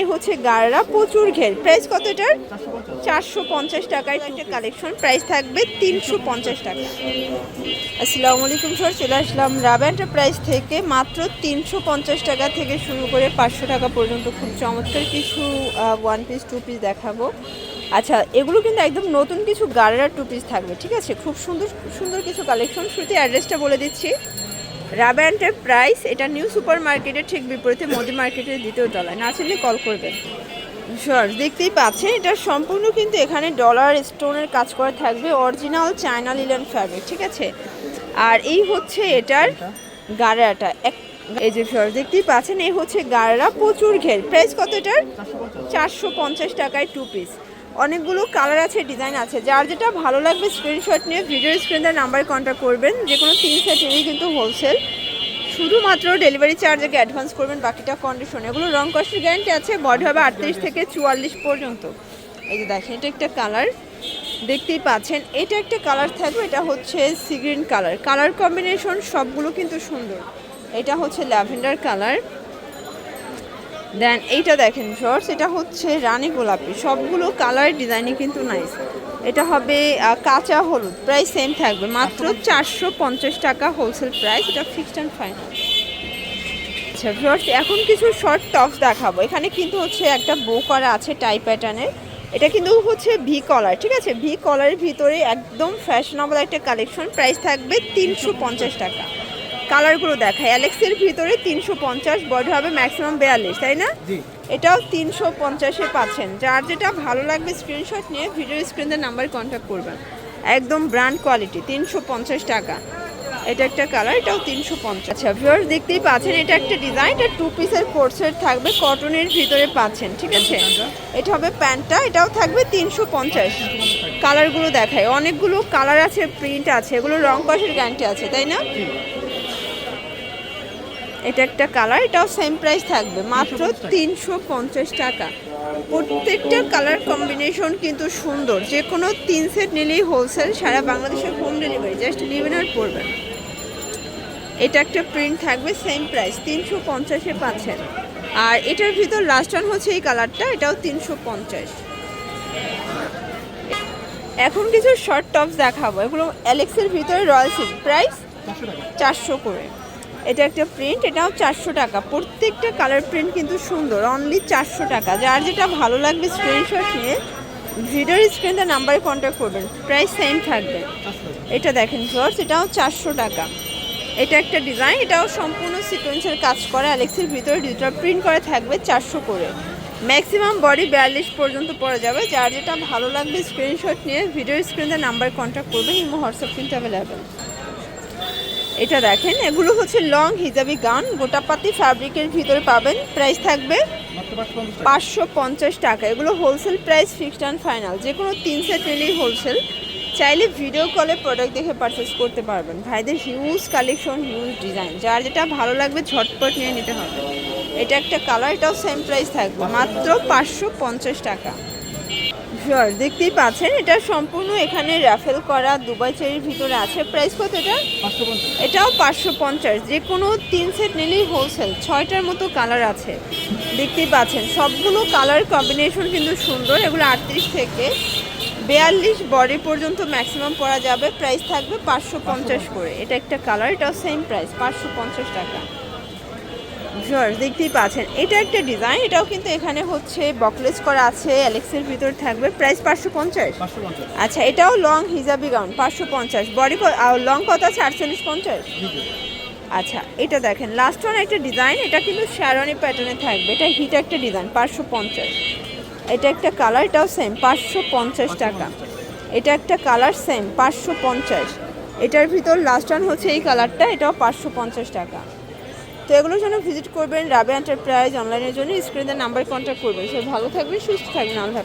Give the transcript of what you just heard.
এই হচ্ছে গাড়রা, প্রচুর ঘের। প্রাইস কত এটার? চারশো পঞ্চাশ টাকায় একটা কালেকশন প্রাইস থাকবে তিনশো পঞ্চাশ টাকা। আসসালামু আলাইকুম স্যার চলে আসলাম রাবা এন্টারপ্রাইজ থেকে। মাত্র তিনশো পঞ্চাশ টাকা থেকে শুরু করে পাঁচশো টাকা পর্যন্ত। খুব চমৎকার কিছু ওয়ান পিস টু পিস দেখাবো। আচ্ছা এগুলো কিন্তু একদম নতুন কিছু গাড়েরা টু পিস থাকবে, ঠিক আছে? খুব সুন্দর সুন্দর কিছু কালেকশন শুরুতে অ্যাড্রেসটা বলে দিচ্ছি। রাবা প্রাইস, এটা নিউ সুপার মার্কেটের ঠিক বিপরীতে, মোদি মার্কেটের দ্বিতীয় তলায়। না চিনলে কল করবেন। শিওর দেখতেই পাচ্ছেন, এটা সম্পূর্ণ কিন্তু এখানে ডলার স্টোনের কাজ করা থাকবে অরিজিনাল চায়না লিলেন ফ্যাব্রিক ঠিক আছে? আর এই হচ্ছে এটার গাড়াটা। এক এই যে শিওর দেখতেই পাচ্ছেন, এই হচ্ছে গাড়া প্রচুর ঘের। প্রাইস কত এটার? চারশো পঞ্চাশ টাকায় টু পিস অনেকগুলো কালার আছে ডিজাইন আছে। যার যেটা ভালো লাগবে স্ক্রিনশট নিয়ে ভিডিও স্ক্রিনের নাম্বারে কন্ট্যাক্ট করবেন। যে কোনো তিন সেট নিলেই কিন্তু হোলসেল শুধুমাত্র ডেলিভারি চার্জ আগে অ্যাডভান্স করবেন, বাকিটা কন্ডিশন এগুলো রং কষ্টের গ্যারান্টি আছে বডি হবে আটত্রিশ থেকে চুয়াল্লিশ পর্যন্ত। এই যে দেখেন, এটা একটা কালার দেখতেই পাচ্ছেন, এটা একটা কালার থাকবে, এটা হচ্ছে সিগ্রিন কালার কালার কম্বিনেশন সবগুলো কিন্তু সুন্দর। এটা হচ্ছে ল্যাভেন্ডার কালার দেন এইটা দেখেন শর্টস এটা হচ্ছে রানী গোলাপি। সবগুলো কালার ডিজাইনই কিন্তু নাইস এটা হবে কাঁচা হলুদ। প্রাইস সেম থাকবে। মাত্র চারশো পঞ্চাশ টাকা হোলসেল প্রাইস এটা ফিক্সড অ্যান্ড ফাইনাল আচ্ছা ভিউয়ার্স এখন কিছু শর্ট টপস দেখাবো। এখানে কিন্তু হচ্ছে একটা বো করা আছে টাই প্যাটার্নের এটা কিন্তু হচ্ছে ভি কলার ঠিক আছে? ভি কলারের ভিতরে একদম ফ্যাশনেবল একটা কালেকশন প্রাইস থাকবে তিনশো পঞ্চাশ টাকা। কালারগুলো দেখায় অ্যালেক্সের ভিতরে তিনশো পঞ্চাশ বডি হবে ম্যাক্সিমাম বেয়াল্লিশ তাই না? এটাও তিনশো পঞ্চাশে পাচ্ছেন। যার যেটা ভালো লাগবে স্ক্রিনশট নিয়ে ভিডিও স্ক্রিনের নাম্বার কন্ট্যাক্ট করবেন। একদম ব্র্যান্ড কোয়ালিটি তিনশো পঞ্চাশ টাকা। এটা একটা কালার এটাও তিনশো পঞ্চাশ। আচ্ছা ভিউয়ার্স দেখতেই পাচ্ছেন এটা একটা ডিজাইন এটা টু পিসের কোর্সের থাকবে কটনের ভিতরে পাচ্ছেন ঠিক আছে? এটা হবে প্যান্টটা এটাও থাকবে তিনশো পঞ্চাশ। কালারগুলো দেখায় অনেকগুলো কালার আছে প্রিন্ট আছে এগুলো রং কষের গ্যারান্টি আছে তাই না? এটা একটা কালার, এটাও সেম প্রাইস থাকবে, মাত্র তিনশো পঞ্চাশ টাকা। প্রত্যেকটা কালার কম্বিনেশন কিন্তু সুন্দর, যে কোনো তিন সেট নিলেই হোলসেল সারা বাংলাদেশের হোম ডেলিভারি জাস্ট নেবেন আর পড়বেন এটা একটা প্রিন্ট থাকবে সেম প্রাইস তিনশো পঞ্চাশে পাচ্ছেন। আর এটার ভিতর লাস্ট ওয়ান হচ্ছে এই কালারটা, এটাও তিনশো পঞ্চাশ। এখন কিছু শর্ট টপস দেখাবো, এগুলো অ্যালেক্সের ভিতরে রয়্যাল প্রাইস চারশো করে। এটা একটা প্রিন্ট এটাও চারশো টাকা। প্রত্যেকটা কালার প্রিন্ট কিন্তু সুন্দর অনলি চারশো টাকা। যার যেটা ভালো লাগবে স্ক্রিনশট নিয়ে ভিডিওর স্ক্রিনে নাম্বারে কন্ট্যাক্ট করবেন প্রাইস সেম থাকবে। এটা দেখেন শর্টস এটাও চারশো টাকা। এটা একটা ডিজাইন এটাও সম্পূর্ণ সিকোয়েন্সের কাজ করা। অ্যালেক্সের ভিতরে ডিজিটাল প্রিন্ট করা থাকবে চারশো করে। ম্যাক্সিমাম বডি বিয়াল্লিশ পর্যন্ত পড়া যাবে। যার যেটা ভালো লাগবে স্ক্রিনশট নিয়ে ভিডিওর স্ক্রিনে নাম্বার কন্ট্যাক্ট করবেন, ইমো হোয়াটসঅ্যাপ কিন্তু অ্যাভেলেবেল এটা দেখেন, এগুলো হচ্ছে লং হিজাবি গান গোটাপাতি ফ্যাব্রিকের ভিতরে পাবেন। প্রাইস থাকবে পাঁচশো পঞ্চাশ টাকা। এগুলো wholesale price fixed and final যে কোনো তিন সেট নিলেই হোলসেল চাইলে ভিডিও কলে প্রোডাক্ট দেখে পারচেস করতে পারবেন। ভাইদের হিউজ কালেকশন হিউজ ডিজাইন যার যেটা ভালো লাগবে, ঝটপট নিয়ে নিতে হবে। এটা একটা কালার এটাও সেম প্রাইস থাকবে। মাত্র পাঁচশো পঞ্চাশ টাকা। শিওর দেখতেই পাচ্ছেন এটা সম্পূর্ণ এখানে র্যাফেল করা দুবাই চেরির ভিতরে আছে। প্রাইস কত এটা? এটাও পাঁচশো পঞ্চাশ। যে কোনো তিন সেট নিলেই হোলসেল ছয়টার মতো কালার আছে। দেখতেই পাচ্ছেন সবগুলো কালার কম্বিনেশন কিন্তু সুন্দর। এগুলো আটত্রিশ থেকে বিয়াল্লিশ বডি পর্যন্ত ম্যাক্সিমাম পরা যাবে। প্রাইস থাকবে পাঁচশো পঞ্চাশ করে। এটা একটা কালার এটাও সেম প্রাইস পাঁচশো পঞ্চাশ টাকা। ভিউয়ার্স দেখতেই পাচ্ছেন এটা একটা ডিজাইন এটাও কিন্তু এখানে হচ্ছে বকলেস করা আছে অ্যালেক্সের ভিতর থাকবে প্রাইস পাঁচশো পঞ্চাশ। আচ্ছা এটাও লং হিজাবি গাউন পাঁচশো পঞ্চাশ। বডি লং কত আছে? আটচল্লিশ পঞ্চাশ? আচ্ছা এটা দেখেন লাস্ট ওয়ান একটা ডিজাইন এটা কিন্তু শ্যারনি প্যাটার্নে থাকবে এটা হিট একটা ডিজাইন পাঁচশো পঞ্চাশ। এটা একটা কালার এটাও সেম পাঁচশো পঞ্চাশ টাকা। এটা একটা কালার সেম পাঁচশো পঞ্চাশ। এটার ভিতর লাস্ট ওয়ান হচ্ছে এই কালারটা এটাও পাঁচশো পঞ্চাশ টাকা। তো এগুলোর জন্য ভিজিট করবেন রাবে এন্টারপ্রাইজ অনলাইনের জন্য। স্ক্রিনের নাম্বার কন্ট্যাক্ট করবেন। সে ভালো থাকবেন, সুস্থ থাকবেন। আল্লাহ